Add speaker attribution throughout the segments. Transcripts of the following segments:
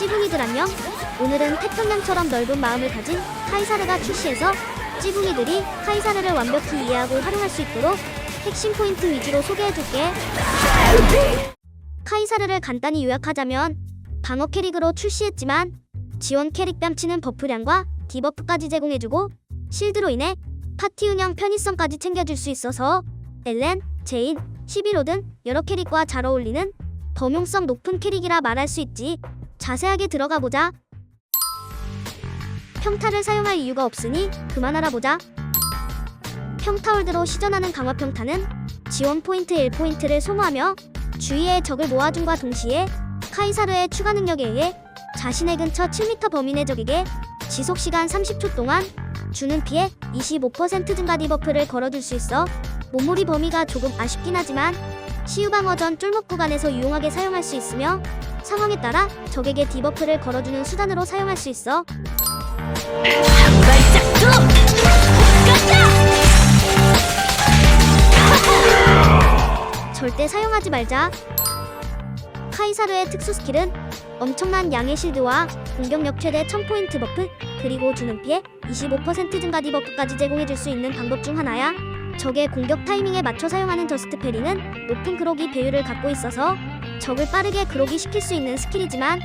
Speaker 1: 찌붕이들 안녕. 오늘은 태평양처럼 넓은 마음을 가진 카이사르가 출시해서 찌붕이들이 카이사르를 완벽히 이해하고 활용할 수 있도록 핵심 포인트 위주로 소개해줄게. 카이사르를 간단히 요약하자면 방어 캐릭으로 출시했지만 지원 캐릭 뺨치는 버프량과 디버프까지 제공해주고 실드로 인해 파티 운영 편의성까지 챙겨줄 수 있어서 엘렌, 제인, 11호 등 여러 캐릭과 잘 어울리는 범용성 높은 캐릭이라 말할 수 있지. 자세하게 들어가 보자. 평타를 사용할 이유가 없으니 그만 알아보자. 평타홀드로 시전하는 강화 평타는 지원 포인트 1포인트를 소모하며 주위의 적을 모아줌과 동시에 카이사르의 추가 능력에 의해 자신의 근처 7m 범위 내 적에게 지속 시간 30초 동안 주는 피해 25% 증가 디버프를 걸어줄 수 있어 몸무리 범위가 조금 아쉽긴 하지만 시우방어 전 쫄목 구간에서 유용하게 사용할 수 있으며 상황에 따라 적에게 디버프를 걸어주는 수단으로 사용할 수 있어 절대 사용하지 말자. 카이사르의 특수 스킬은 엄청난 양의 실드와 공격력 최대 1000포인트 버프, 그리고 주는 피해 25% 증가 디버프까지 제공해줄 수 있는 방법 중 하나야. 적의 공격 타이밍에 맞춰 사용하는 저스트 페리는 높은 그로기 배율을 갖고 있어서 적을 빠르게 그로기 시킬 수 있는 스킬이지만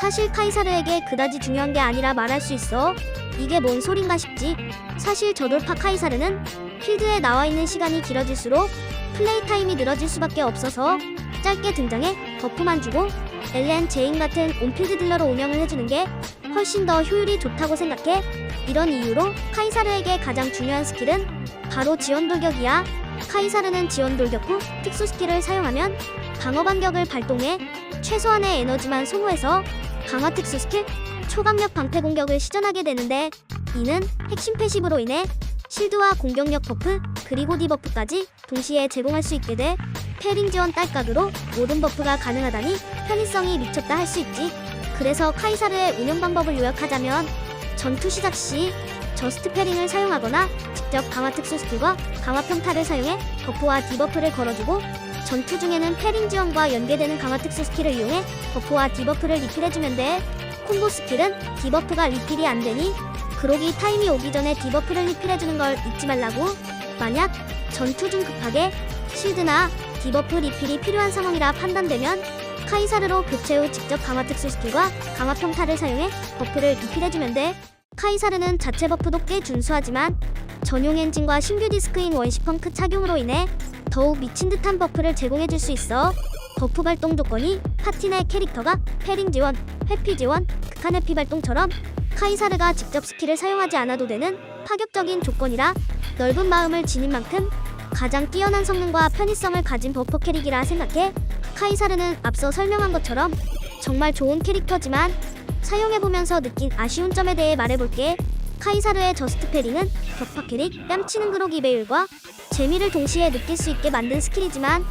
Speaker 1: 사실 카이사르에게 그다지 중요한 게 아니라 말할 수 있어. 이게 뭔 소린가 싶지. 사실 저돌파 카이사르는 필드에 나와 있는 시간이 길어질수록 플레이 타임이 늘어질 수밖에 없어서 짧게 등장해 버프만 주고 엘렌, 제인 같은 온필드 딜러로 운영을 해주는 게 훨씬 더 효율이 좋다고 생각해. 이런 이유로 카이사르에게 가장 중요한 스킬은 바로 지원 돌격이야. 카이사르는 지원 돌격 후 특수 스킬을 사용하면 방어 반격을 발동해 최소한의 에너지만 소모해서 강화 특수 스킬 초강력 방패 공격을 시전하게 되는데 이는 핵심 패시브로 인해 실드와 공격력 버프 그리고 디버프까지 동시에 제공할 수 있게 돼 패링 지원 딸깍으로 모든 버프가 가능하다니 편의성이 미쳤다 할 수 있지. 그래서 카이사르의 운영 방법을 요약하자면 전투 시작 시 저스트 패링을 사용하거나 직접 강화 특수 스킬과 강화 평타를 사용해 버프와 디버프를 걸어주고 전투 중에는 패링 지원과 연계되는 강화 특수 스킬을 이용해 버프와 디버프를 리필해주면 돼. 콤보 스킬은 디버프가 리필이 안 되니 그로기 타임이 오기 전에 디버프를 리필해주는 걸 잊지 말라고. 만약 전투 중 급하게 실드나 디버프 리필이 필요한 상황이라 판단되면 카이사르로 교체 후 직접 강화 특수 스킬과 강화 평타를 사용해 버프를 리필해주면 돼. 카이사르는 자체 버프도 꽤 준수하지만 전용 엔진과 신규 디스크인 원시 펑크 착용으로 인해 더욱 미친 듯한 버프를 제공해줄 수 있어. 버프 발동 조건이 파티 내 캐릭터가 패링 지원, 회피 지원, 극한 회피 발동처럼 카이사르가 직접 스킬을 사용하지 않아도 되는 파격적인 조건이라 넓은 마음을 지닌 만큼 가장 뛰어난 성능과 편의성을 가진 버퍼 캐릭이라 생각해 카이사르는 앞서 설명한 것처럼 정말 좋은 캐릭터지만 사용해보면서 느낀 아쉬운 점에 대해 말해볼게. 카이사르의 저스트 패링은 격파 캐릭, 뺨치는 그로기 배율과 재미를 동시에 느낄 수 있게 만든 스킬이지만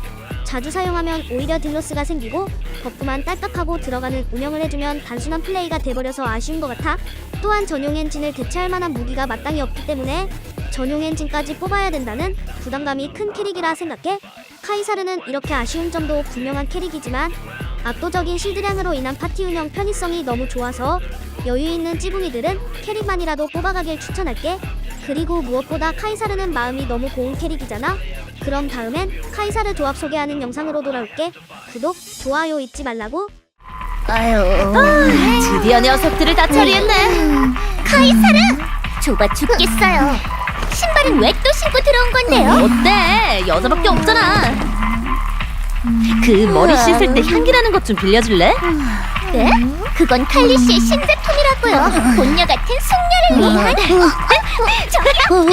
Speaker 1: 자주 사용하면 오히려 딜로스가 생기고 버프만 딸깍하고 들어가는 운영을 해주면 단순한 플레이가 돼버려서 아쉬운 것 같아. 또한 전용 엔진을 대체할 만한 무기가 마땅히 없기 때문에 전용 엔진까지 뽑아야 된다는 부담감이 큰 캐릭이라 생각해. 카이사르는 이렇게 아쉬운 점도 분명한 캐릭이지만 압도적인 실드량으로 인한 파티 운영 편의성이 너무 좋아서 여유 있는 찌붕이들은 캐릭만이라도 뽑아가길 추천할게 그리고 무엇보다 카이사르는 마음이 너무 고운 캐릭이잖아 그럼 다음엔 카이사르 조합 소개하는 영상으로 돌아올게 구독, 좋아요 잊지 말라고
Speaker 2: 아유.
Speaker 3: 드디어 녀석들을 다 처리했네.
Speaker 2: 카이사르! 좁아 죽겠어요. 신발은 왜 또 신고 들어온 건데요?
Speaker 3: 어때? 여자밖에 없잖아. 그 머리 씻을 때 향기나는 것 좀 빌려줄래?
Speaker 2: 네? 그건 칼리 씨의 신제품이라고요. 본녀 같은 숙녀를 위한. 저기요.